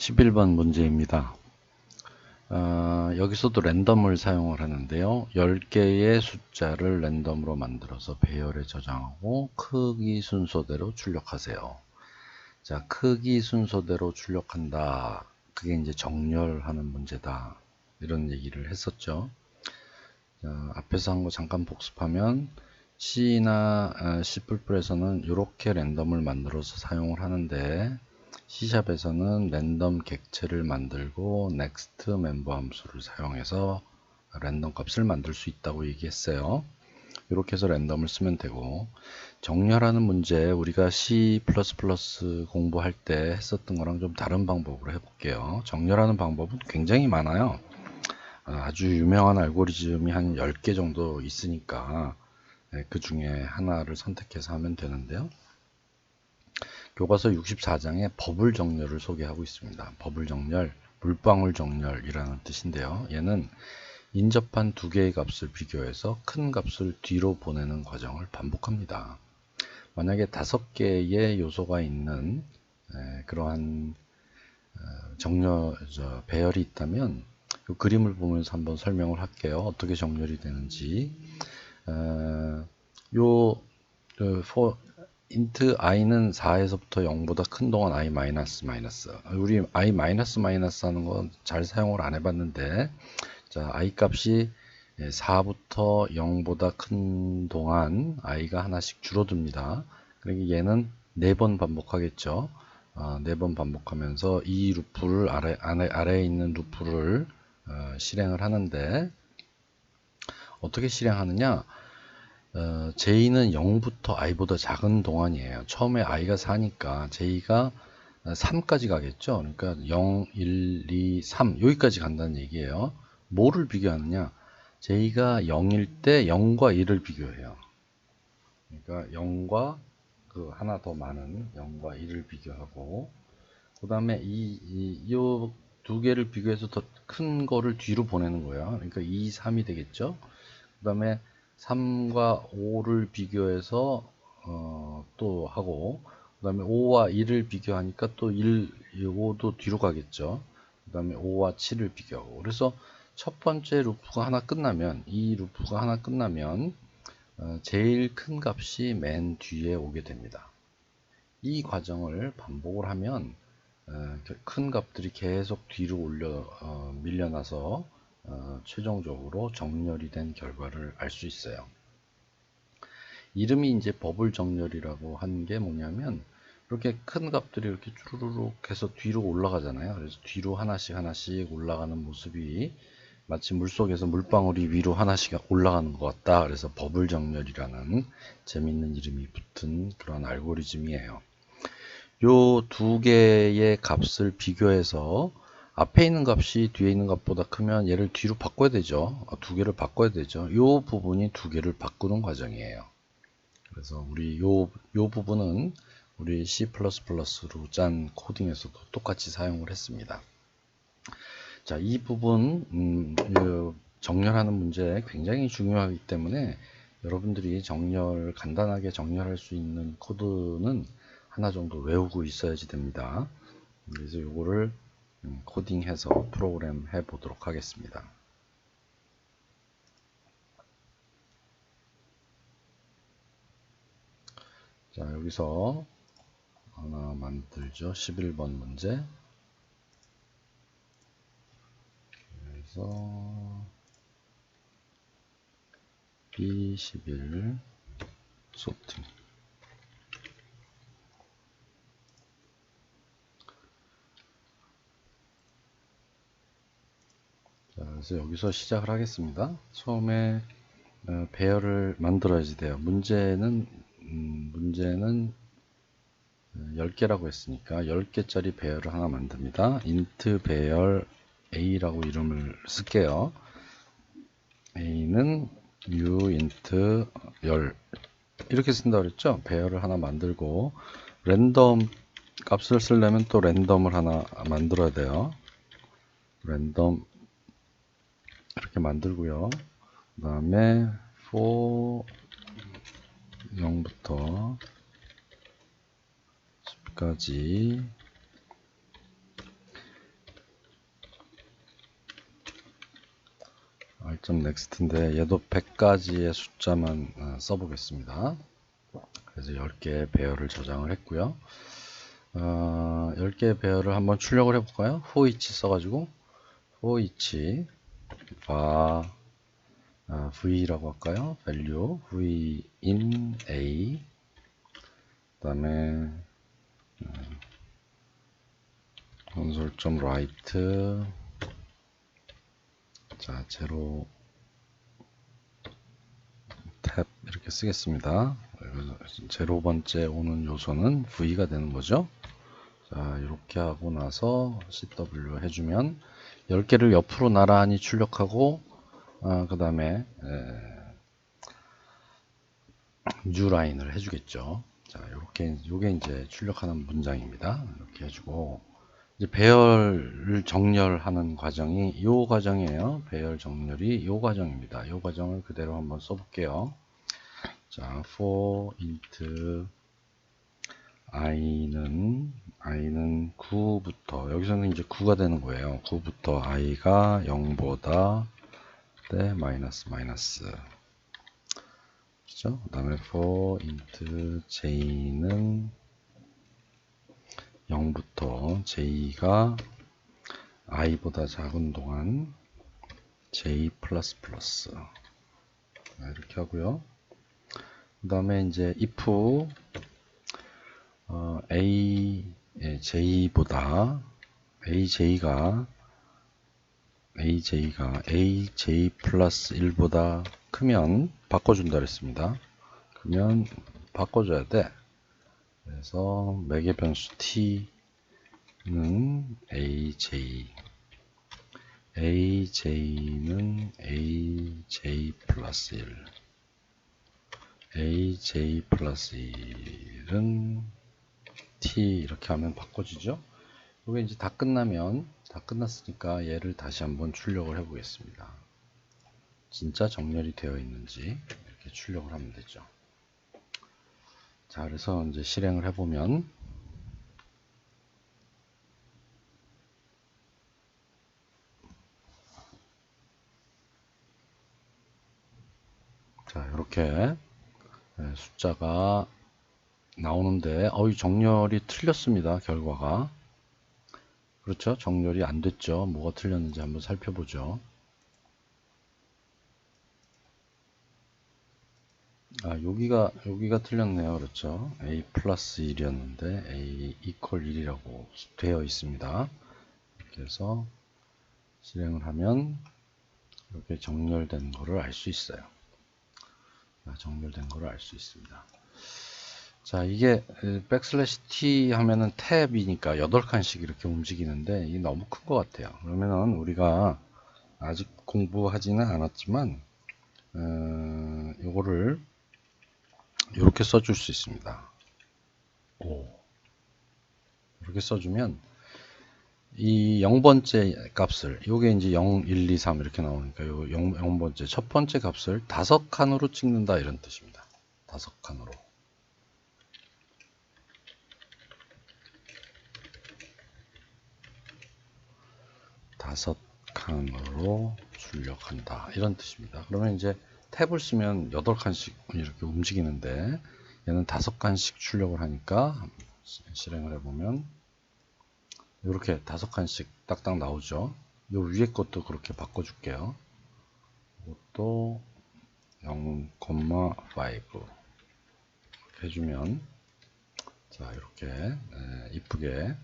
11번 문제입니다. 어, 여기서도 랜덤을 사용을 하는데요. 10개의 숫자를 랜덤으로 만들어서 배열에 저장하고 크기 순서대로 출력하세요. 자, 크기 순서대로 출력한다. 그게 이제 정렬하는 문제다. 이런 얘기를 했었죠. 자, 앞에서 한 거 잠깐 복습하면 C나 어, C++에서는 이렇게 랜덤을 만들어서 사용을 하는데 C샵에서는 랜덤 객체를 만들고 next 멤버 함수를 사용해서 랜덤 값을 만들 수 있다고 얘기했어요. 이렇게 해서 랜덤을 쓰면 되고 정렬하는 문제 우리가 C++ 공부할 때 했었던 거랑 좀 다른 방법으로 해볼게요. 정렬하는 방법은 굉장히 많아요. 아주 유명한 알고리즘이 한 10개 정도 있으니까 네, 그 중에 하나를 선택해서 하면 되는데요. 교과서 64장에 버블 정렬을 소개하고 있습니다. 버블 정렬, 물방울 정렬이라는 뜻인데요. 얘는 인접한 두 개의 값을 비교해서 큰 값을 뒤로 보내는 과정을 반복합니다. 만약에 다섯 개의 요소가 있는 그러한 어, 정렬, 배열이 있다면 이 그림을 보면서 한번 설명을 할게요. 어떻게 정렬이 되는지. 어, 요, 그, 인트 i는 4에서부터 0보다 큰 동안 i 마이너스 마이너스. 우리 i 마이너스 마이너스 하는 건 잘 사용을 안 해봤는데 자 i 값이 4부터 0보다 큰 동안 i가 하나씩 줄어듭니다. 그러니까 얘는 4번 반복하겠죠. 어, 4번 반복하면서 이 루프를 아래, 아래, 아래 에 있는 루프를 어, 실행을 하는데 어떻게 실행하느냐 어, J는 0부터 i보다 작은 동안이에요. 처음에 i가 4니까 J가 3까지 가겠죠. 그러니까 0, 1, 2, 3 여기까지 간다는 얘기예요. 뭐를 비교하느냐? J가 0일 때 0과 1을 비교해요. 그러니까 0과 그 하나 더 많은 0과 1을 비교하고 그 다음에 이, 이, 두 개를 비교해서 더 큰 거를 뒤로 보내는 거예요. 그러니까 2, 3이 되겠죠. 그 다음에 3과 5를 비교해서 어, 또 하고 그 다음에 5와 1을 비교하니까 또 1, 5도 뒤로 가겠죠. 그 다음에 5와 7을 비교하고 그래서 첫 번째 루프가 하나 끝나면 이 루프가 하나 끝나면 어, 제일 큰 값이 맨 뒤에 오게 됩니다. 이 과정을 반복을 하면 어, 큰 값들이 계속 뒤로 올려 어, 밀려나서 어, 최종적으로 정렬이 된 결과를 알 수 있어요. 이름이 이제 버블 정렬이라고 하는 게 뭐냐면 이렇게 큰 값들이 이렇게 쭈루룩 해서 뒤로 올라가잖아요. 그래서 뒤로 하나씩 하나씩 올라가는 모습이 마치 물속에서 물방울이 위로 하나씩 올라가는 것 같다. 그래서 버블 정렬이라는 재밌는 이름이 붙은 그런 알고리즘이에요. 요 두 개의 값을 비교해서 앞에 있는 값이 뒤에 있는 값보다 크면 얘를 뒤로 바꿔야 되죠. 어, 두 개를 바꿔야 되죠. 이 부분이 두 개를 바꾸는 과정이에요. 그래서 우리 요, 요 부분은 우리 C++로 짠 코딩에서도 똑같이 사용을 했습니다. 자, 이 부분 음, 정렬하는 문제 굉장히 중요하기 때문에 여러분들이 정렬 간단하게 정렬할 수 있는 코드는 하나 정도 외우고 있어야지 됩니다. 그래서 이거를 음, 코딩해서 프로그램 해 보도록 하겠습니다. 자 여기서 하나 만들죠. 11번 문제. 그래서 B11 소팅 그래서 여기서 시작을 하겠습니다. 처음에 어, 배열을 만들어야지 돼요. 문제는 음, 문제는 10개라고 어, 했으니까 10개짜리 배열을 하나 만듭니다. int 배열 a라고 이름을 쓸게요. a는 new int 열 이렇게 쓴다 그랬죠? 배열을 하나 만들고 랜덤 값을 쓰려면 또 랜덤을 하나 만들어야 돼요. 랜덤 이렇게 만들고요. 그 다음에 for 0부터 10까지 알점 넥스트인데 얘도 100까지의 숫자만 아, 써보겠습니다. 그래서 10개의 배열을 저장을 했고요. 어, 10개의 배열을 한번 출력을 해볼까요? for each 써가지고 for each 바 아, v라고 할까요? value v in a 그 다음에 console.write 자 제로 탭 이렇게 쓰겠습니다. 제로 번째 오는 요소는 v가 되는 거죠. 자 이렇게 하고 나서 cw 해주면 10개를 옆으로 나란히 출력하고 아, 그 다음에 뉴 라인을 해주겠죠. 자, 요렇게, 요게 이제 출력하는 문장입니다. 이렇게 해주고, 이제 배열을 정렬하는 과정이 이 과정이에요. 배열 정렬이 이 과정입니다. 이 과정을 그대로 한번 써볼게요. 자, for int i는 i는 9부터 여기서는 이제 9가 되는 거예요. 9부터 i가 0보다 때 마이너스 마이너스 그죠? 그 다음에 for int j는 0부터 j가 i보다 작은 동안 j 플러스 플러스 이렇게 하고요. 그 다음에 이제 if 어, a j보다 aj가 aj가 aj 플러스 1보다 크면 바꿔준다 그랬습니다. 그러면 바꿔줘야 돼. 그래서 매개 변수 t는 aj aj는 aj 플러스 1 aj 플러스 1은 t 이렇게 하면 바꿔지죠. 이게 이제 다 끝나면 다 끝났으니까 얘를 다시 한번 출력을 해 보겠습니다. 진짜 정렬이 되어 있는지 이렇게 출력을 하면 되죠. 자, 그래서 이제 실행을 해 보면 자, 이렇게 네, 숫자가 나오는데 어이 정렬이 틀렸습니다. 결과가 그렇죠? 정렬이 안 됐죠. 뭐가 틀렸는지 한번 살펴보죠. 아, 여기가, 여기가 틀렸네요. 그렇죠. a 플러스 1이었는데 a 이퀄 1이라고 되어 있습니다. 해서 실행을 하면 이렇게 정렬된 거를 알 수 있어요. 아, 정렬된 거를 알 수 있습니다. 자, 이게 백슬래시 t 하면은 탭이니까 8칸씩 이렇게 움직이는데 이게 너무 큰 것 같아요. 그러면은 우리가 아직 공부하지는 않았지만 어, 요거를 이렇게 써줄 수 있습니다. 오. 이렇게 써주면 이 0번째 값을 요게 이제 0, 1, 2, 3 이렇게 나오니까 요 0, 0번째 첫 번째 값을 다섯 칸으로 찍는다 이런 뜻입니다. 다섯 칸으로. 다섯 칸으로 출력한다 이런 뜻입니다. 그러면 이제 탭을 쓰면 8칸씩 이렇게 움직이는데 얘는 5칸씩 출력을 하니까 실행을 해보면 이렇게 5칸씩 딱딱 나오죠. 요 위에 것도 그렇게 바꿔줄게요. 이것도 0,5 해주면 자 이렇게 이쁘게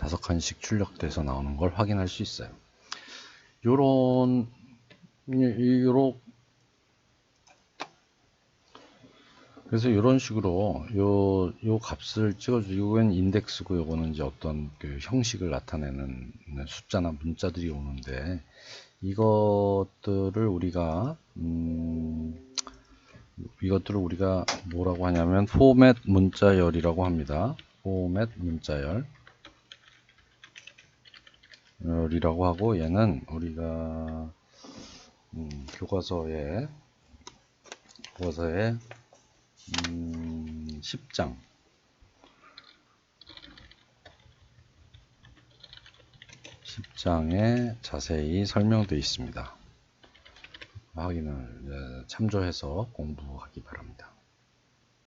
다섯 칸씩 출력돼서 나오는 걸 확인할 수 있어요. 요런 요런 그래서 이런 식으로 요, 요 값을 찍어주고, 이건 인덱스고, 요거는 이제 어떤 그 형식을 나타내는 숫자나 문자들이 오는데, 이것들을 우리가, 음, 이것들을 우리가 뭐라고 하냐면, 포맷 문자열이라고 합니다. 포맷 문자열. 열이라고 하고, 얘는 우리가, 음, 교과서에, 교과서에 음, 10장 10장에 자세히 설명되어 있습니다. 확인을 예, 참조해서 공부하기 바랍니다.